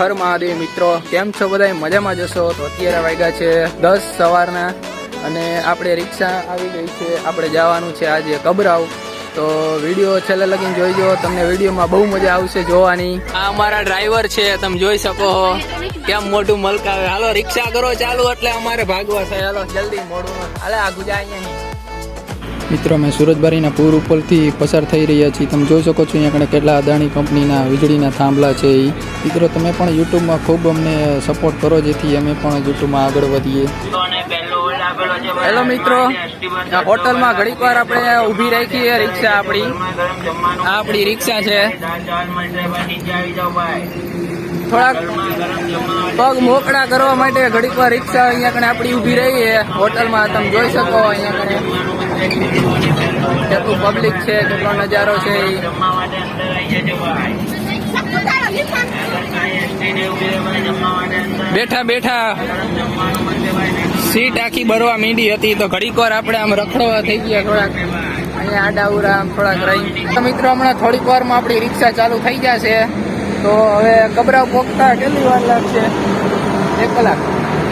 હર મહાદેવ મિત્રો. કેમ છો બધા મજામાં જશો? તો અત્યારે વાગ્યા છે દસ સવારના અને આપણે રિક્ષા આવી ગઈ છે. આપણે જવાનું છે આજે કબરાવ તો વીડિયો છેલ્લે લગીને જોઈજો. તમને વિડીયોમાં બહુ મજા આવશે જોવાની. આ અમારા ડ્રાઈવર છે, તમે જોઈ શકો છો કેમ મોટું મલકાવે. હાલો, રિક્ષા કરો ચાલુ, એટલે અમારે ભાગવા છે હાલો, જલ્દી મોડું હાલે, આ જાય અહીંયા. મિત્રો, અમે સુરતબારીના પૂર ઉપરથી પસાર થઈ રહ્યા છીએ. તમે જોઈ શકો છો અહીંયા કણે કેટલા અદાણી કંપનીના વીજળીના થાંભલા છે એ મિત્રો, તમે પણ યુટ્યુબમાં ખૂબ અમને સપોર્ટ કરો, જેથી અમે પણ યુટ્યુબમાં આગળ વધીએ. હેલો મિત્રો હોટલમાં ઘડીક વાર આપણે ઊભી રાખીએ રિક્ષા આપણી. આ આપણી રિક્ષા છે. થોડાક પગ મોકળા કરવા માટે ઘડીક વાર રિક્ષા અહીંયા કણે આપણી ઊભી રહી છે. હોટલમાં તમે જોઈ શકો અહીંયા કણે કેટલું પબ્લિક છે, કેટલો નજારો છે બેઠા બેઠા. સીટ આખી ભરવા મીંડી હતી, તો ઘડીક વાર આપણે આમ રખડવા થઈ ગયા થોડાક. અહીંયા આડાઉરા આમ થોડાક રહી. તો મિત્રો, હમણાં થોડીક વારમાં આપણી રિક્ષા ચાલુ થઈ જશે. તો હવે કબરાવ પોખતા કેટલી વાર લાગશે? એક કલાક.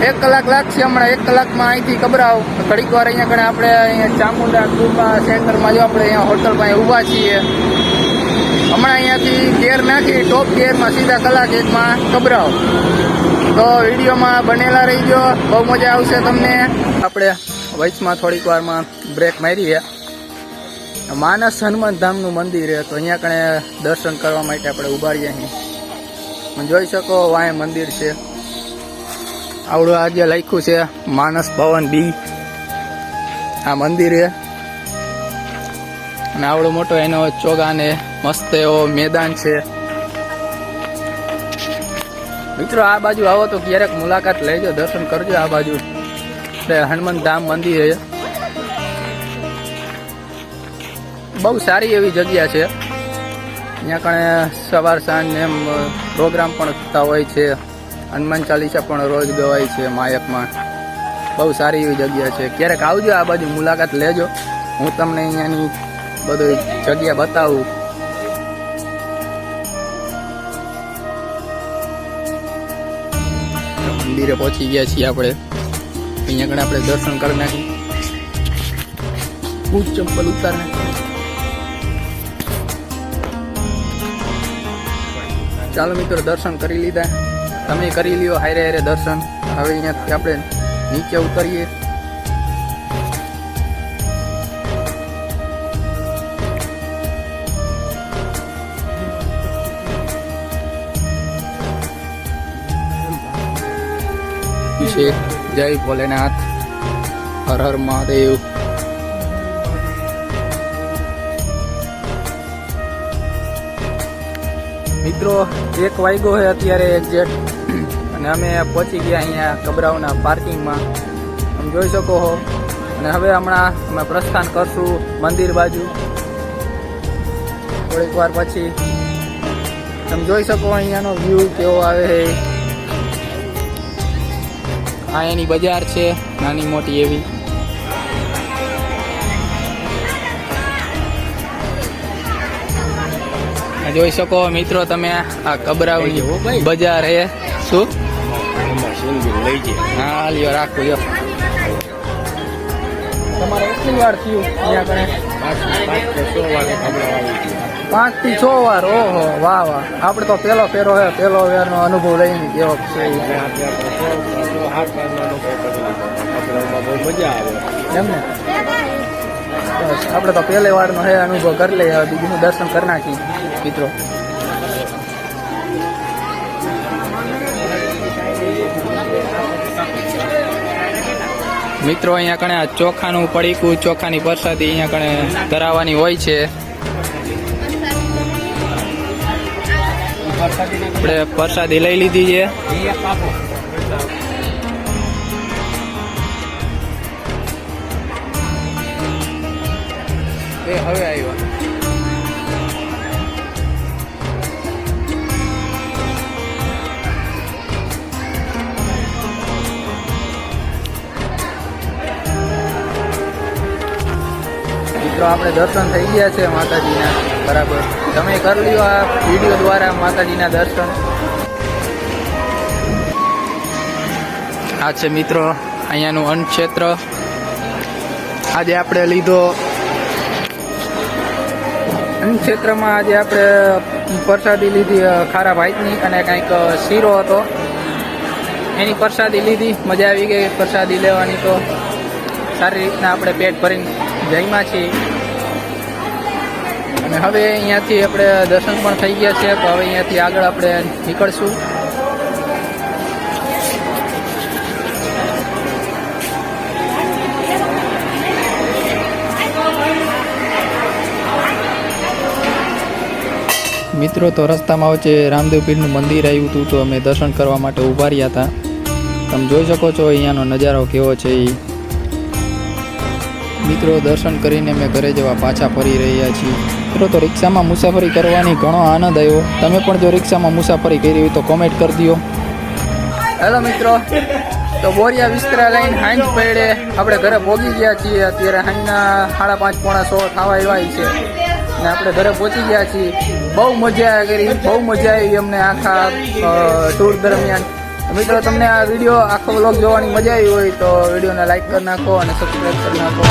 એક કલાક લાગશે હમણાં. એક કલાકમાં અહીંથી કબરાવ ઘડીક વાર અહીંયા કણે આપણે અહીંયા ચામુંડા કૃપા સેન્ટરમાં જો આપણે અહીંયા હોટલ પાસે ઊભા છીએ. હમણાં અહીંયાથી ગેર નાખી, ટોપ ગેરમાં સીધા કલાક એકમાં કબરાવ તો વિડીયોમાં બનેલા રહીજો. બહુ મજા આવશે તમને. આપણે વચમાં થોડીક વારમાં બ્રેક મારી માનસ હનુમાન ધામનું મંદિર છે, તો અહીંયા કણે દર્શન કરવા માટે આપણે ઊભા રહીએ અહીં જોઈ શકો વાય મંદિર છે. આવડું આજે લખ્યું છે, માનસ ભવન બી. આ મંદિર છે. અને આવડો મોટો એનો ચોગાને મસ્ત એવો મેદાન છે. મિત્રો, આ બાજુ આવો તો ક્યારેક મુલાકાત લેજો, દર્શન કરજો આ બાજુ. એટલે હનુમાન ધામ મંદિર છે. બહુ સારી એવી જગ્યા છે. અહીંયા કણે સવાર સાંજ એમ પ્રોગ્રામ પણ થતા હોય છે. હનુમાન ચાલીસા પણ રોજ ગવાય છે માયકમાં. બહુ સારી એવી જગ્યા છે. ક્યારેક આવજો આ બાજુ, મુલાકાત લેજો. હું તમને અહીંયાની બધી જગ્યા બતાવું. મંદિરે પહોંચી ગયા છીએ આપણે. અહીંયા કણે આપણે દર્શન કરી નાખી બૂટ ચંપલ ઉતાર ચાલો મિત્રો દર્શન કરી લીધા. તમે કરી લ્યો હારે હારે દર્શન. હવે અહીંયાથી આપણે નીચે ઉતરીએ. છે જય ભોલેનાથ. હર હર મહાદેવ. મિત્રો, એક વાગ્યો છે અત્યારે એક્ઝેક્ટ અને અમે પહોંચી ગયા અહીંયા કબરાવના પાર્કિંગમાં તમે જોઈ શકો છો અને હવે હમણાં અમે પ્રસ્થાન કરશું મંદિર બાજુ. થોડીક વાર પછી. તમે જોઈ શકો અહીંયાનો વ્યૂ કેવો આવે છે આ એની બજાર છે, નાની મોટી એવી. જોઈ શકો મિત્રો તમે આ કબરાવની બજાર હે. શું? હા લ્યો રાખો લ્યો. તમારે કેટલી વાર થયું પાંચથી છ વાર ઓહો વાહ વાહ. આપણે તો પેલો ફેરો હે પેલો વેરનો અનુભવ લઈને કેવો છે એમ ને બસ આપણે તો પહેલી વારનો હે, અનુભવ કરી લઈએ, હવે બીજું દર્શન કરી નાખી મિત્રો. મિત્રો, અહીંયા કણે આ ચોખાનું પડીકું, ચોખાની પ્રસાદી અહીંયા કણે ધરાવવાની હોય છે. આપણે પ્રસાદી લઈ લીધી છે. એ હવે આવ્યો. મિત્રો, આપણે દર્શન થઈ ગયા છે માતાજીના. બરાબર. તમે કરી લ્યો આ વીડિયો દ્વારા માતાજીના દર્શન. આ છે મિત્રો, અહીંયાનું અન્નક્ષેત્ર. આજે આપણે લીધો ક્ષેત્રમાં આજે આપણે પ્રસાદી લીધી ખારા ભાઈની અને કંઈક શીરો હતો. એની પ્રસાદી લીધી, મજા આવી ગઈ પ્રસાદી લેવાની તો. સારી રીતના આપણે પેટ ભરીને જઈમાં છીએ. અને હવે અહીંયાથી આપણે દર્શન પણ થઈ ગયા છે, તો હવે અહીંયાથી આગળ આપણે નીકળશું. મિત્રો, તો રસ્તામાં વચ્ચે રામદેવ પીરનું મંદિર આવ્યું હતું, તો અમે દર્શન કરવા માટે ઊભા રહ્યા હતા. તમે જોઈ શકો છો, અહીંયાનો નજારો કેવો છે એ મિત્રો, દર્શન કરીને અમે ઘરે જવા પાછા ફરી રહ્યા છીએ. મિત્રો, તો રિક્ષામાં મુસાફરી કરવાની ઘણો આનંદ આવ્યો. તમે પણ જો રિક્ષામાં મુસાફરી કરી હોય તો કોમેન્ટ કરી દો હેલો મિત્રો, તો બોરિયા વિસ્તરા લઈને હાંજ પડે આપણે ઘરે ભોગી ગયા છીએ. અત્યારે હાંજના સાડા પાંચ પોણા સો થવા એવાય છે. ને આપણે ઘરે પહોંચી ગયા છીએ. બહુ મજા કરી, બહુ મજા આવી અમને આખા ટૂર દરમિયાન. મિત્રો, તમને આ વીડિયો આખો વ્લોગ જોવાની મજા આવી હોય તો વિડીયોને લાઈક કરી નાખો અને સબસ્ક્રાઈબ કરી નાખો.